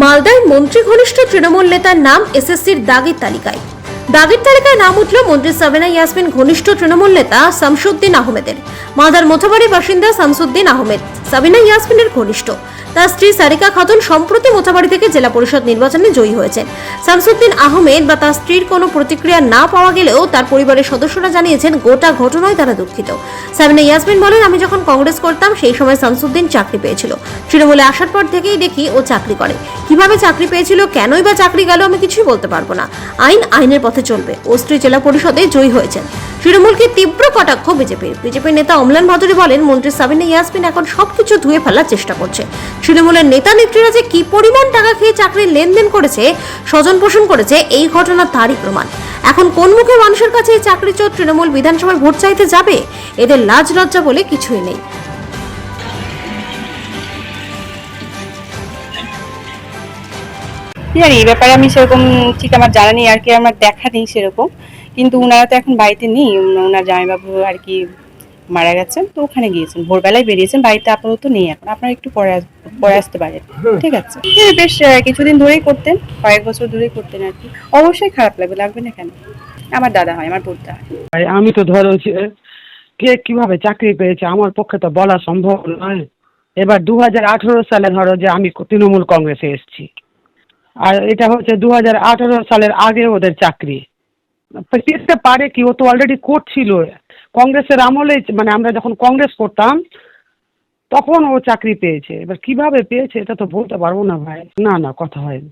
মালদায় মন্ত্রী ঘনিষ্ঠ তৃণমূল নেতার নাম এসএসসির দাগের তালিকায়। দাগের তালিকায় নাম উঠল মন্ত্রী সাবেনা ইয়াসমিন, ঘনিষ্ঠ তৃণমূল নেতা শামসুদ্দিন আহমেদের। মালদার মোথাবাড়ির বাসিন্দা শামসুদ্দিন আহমেদ, সাবিনা ইয়াসমিনের ঘনিষ্ঠ। তার স্ত্রী সারিকা খাতুন সম্প্রতি মোথাবাড়ি থেকে জেলা পরিষদ নির্বাচনে জয়ী হয়েছেন। শামসুদ্দিন আহমেদ বা তার স্ত্রীর কোনো প্রতিক্রিয়া না পাওয়া গেলেও তার পরিবারের সদস্যরা জানিয়েছেন, গোটা ঘটনায় তারা দুঃখিত। সাবিনা ইয়াসমিন বলেন, আমি যখন কংগ্রেস করতাম, সেই সময় শামসুদ্দিন চাকরি পেয়েছিল। তৃণমূলে আসার পর থেকেই দেখি ও চাকরি করে। কীভাবে চাকরি পেয়েছিল, কেনই বা চাকরি গেল আমি কিছুই বলতে পারব না। আইন, আইনের পথে চলবে। ও স্ত্রী জেলা পরিষদে জয়ী হয়েছেন। তৃণমূলকে তীব্র কটাক্ষ বিজেপির বিজেপির নেতা অমলান ভাদুরী বলেন, মন্ত্রী সাবিনা ইয়াসমিন এখন সবকিছু ধুয়ে ফেলার চেষ্টা করছে। তৃণমূলের নেতা নেত্রীরা যে কি পরিমাণ টাকা খেয়ে চাকরির লেনদেন করেছে, স্বজন পোষণ করেছে, এই ঘটনা তারই প্রমাণ। এখন কোন মুখে মানুষের কাছে এই চাকরি চোর তৃণমূল বিধানসভায় ভোট চাইতে যাবে? এদের লাজ লজ্জা বলে কিছুই নেই। জানি, এই ব্যাপারে আমি সেরকম ঠিক আমার জানা নেই, আর কি আমার দেখা নেই সেরকম। কিন্তু উনারা তো এখন বাড়িতে নেই ওনার জামাইবাবু আর কি মারা গেছেন, তো ওখানে গিয়েছেন, ভোরবেলায় বেরিয়েছেন, বাড়িতে আপাতত নেই এখন। আপনারা একটু পরে পরে আসতে পারেন, ঠিক আছে? বেশ কিছুদিন ধরেই করতেন, কয়েক বছর ধরেই করতেন আর কি। অবশ্যই খারাপ লাগবে লাগবে না কেন? আমার দাদা হয়, আমার বোনটা হয়। আমি তো ধরো কে কীভাবে চাকরি পেয়েছে, আমার পক্ষে তো বলা সম্ভব নয়। এবার দু হাজার আঠেরো সালে ধরো যে আমি তৃণমূল কংগ্রেসে এসেছি। আর এটা হচ্ছে দু হাজার আঠেরো সালের আগে ওদের চাকরি। পেতে পারে কি, ও তো অলরেডি করছিল কংগ্রেসের আমলে মানে আমরা যখন কংগ্রেস করতাম, তখন ও চাকরি পেয়েছে। এবার কীভাবে পেয়েছে এটা তো বলতে পারব না ভাই। না না, কথা হয়নি।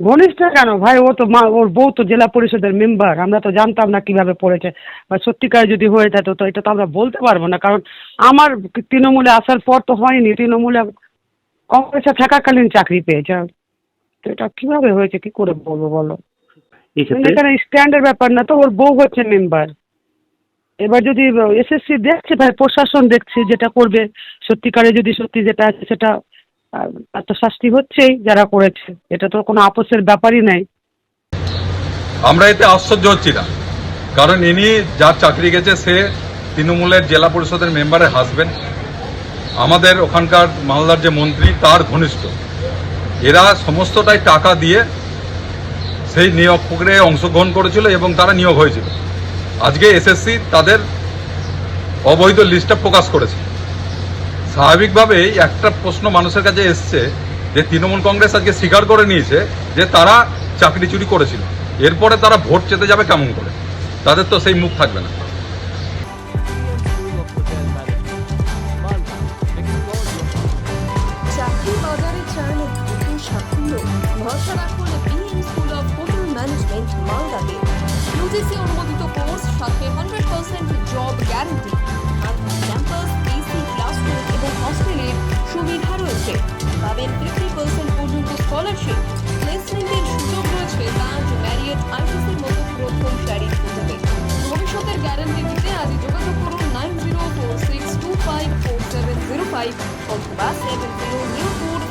ঘনিষ্ঠ কেন ভাই? ও তো মা, ওর বউ তো জেলা পরিষদের মেম্বার আমরা তো জানতাম না কীভাবে পড়েছে। বা সত্যিকার যদি হয়ে যেত তো এটা তো আমরা বলতে পারব না। কারণ আমার তৃণমূলে আসার পর তো হয়নি। তৃণমূলে কংগ্রেসে থাকাকালীন চাকরি পেয়েছে। তো এটা কীভাবে হয়েছে? কি করে বলব বলো? এখানে স্ট্যান্ডের ব্যাপার না তো ওর বউ হচ্ছে মেম্বার এবার যদি এসএসসি দেখছে ভাই প্রশাসন দেখছে যেটা করবে। সত্যিকারে যদি সত্যি যেটা আছে সেটা আহ, তার তো শাস্তি হচ্ছেই যারা করেছে। এটা তো কোনো আপোষের ব্যাপারই নাই। আমরা এতে আশ্চর্য হচ্ছি না। কারণ ইনি যার চাকরি গেছে সে তৃণমূলের জেলা পরিষদের মেম্বারের হাজবেন্ড আমাদের ওখানকার মালদার যে মন্ত্রী তার ঘনিষ্ঠ। এরা সমস্তটাই টাকা দিয়ে সেই নিয়োগ প্রক্রিয়ায় অংশগ্রহণ করেছিল এবং তারা নিয়োগ হয়েছিল। আজকে এসএসসি তাদের অবৈধ লিস্টটা প্রকাশ করেছে। স্বাভাবিকভাবেই একটা প্রশ্ন মানুষের কাছে এসছে যে তৃণমূল কংগ্রেস আজকে স্বীকার করে নিয়েছে যে তারা চাকরি চুরি করেছিল। এরপরে তারা ভোট চেতে যাবে কেমন করে? তাদের তো সেই মুখ থাকবে না। হোটেল ম্যানেজমেন্ট মালদাতে ইউজিসি অনুমোদিত course job guarantee campus AC classroom এবং হস্টেলের সুবিধা রয়েছে পাবেন ফিফটি পার্সেন্ট পর্যন্ত স্কলারশিপ প্লেসমেন্টের সুযোগ রয়েছে তাজ ম্যারিয়েট আইটিসির মতো প্রথম সারির হোটেলে ভবিষ্যতের গ্যারান্টি দিতে আজই যোগাযোগ করুন nine zero four six two five four seven zero five অথবা সেভেন জিরো জিরো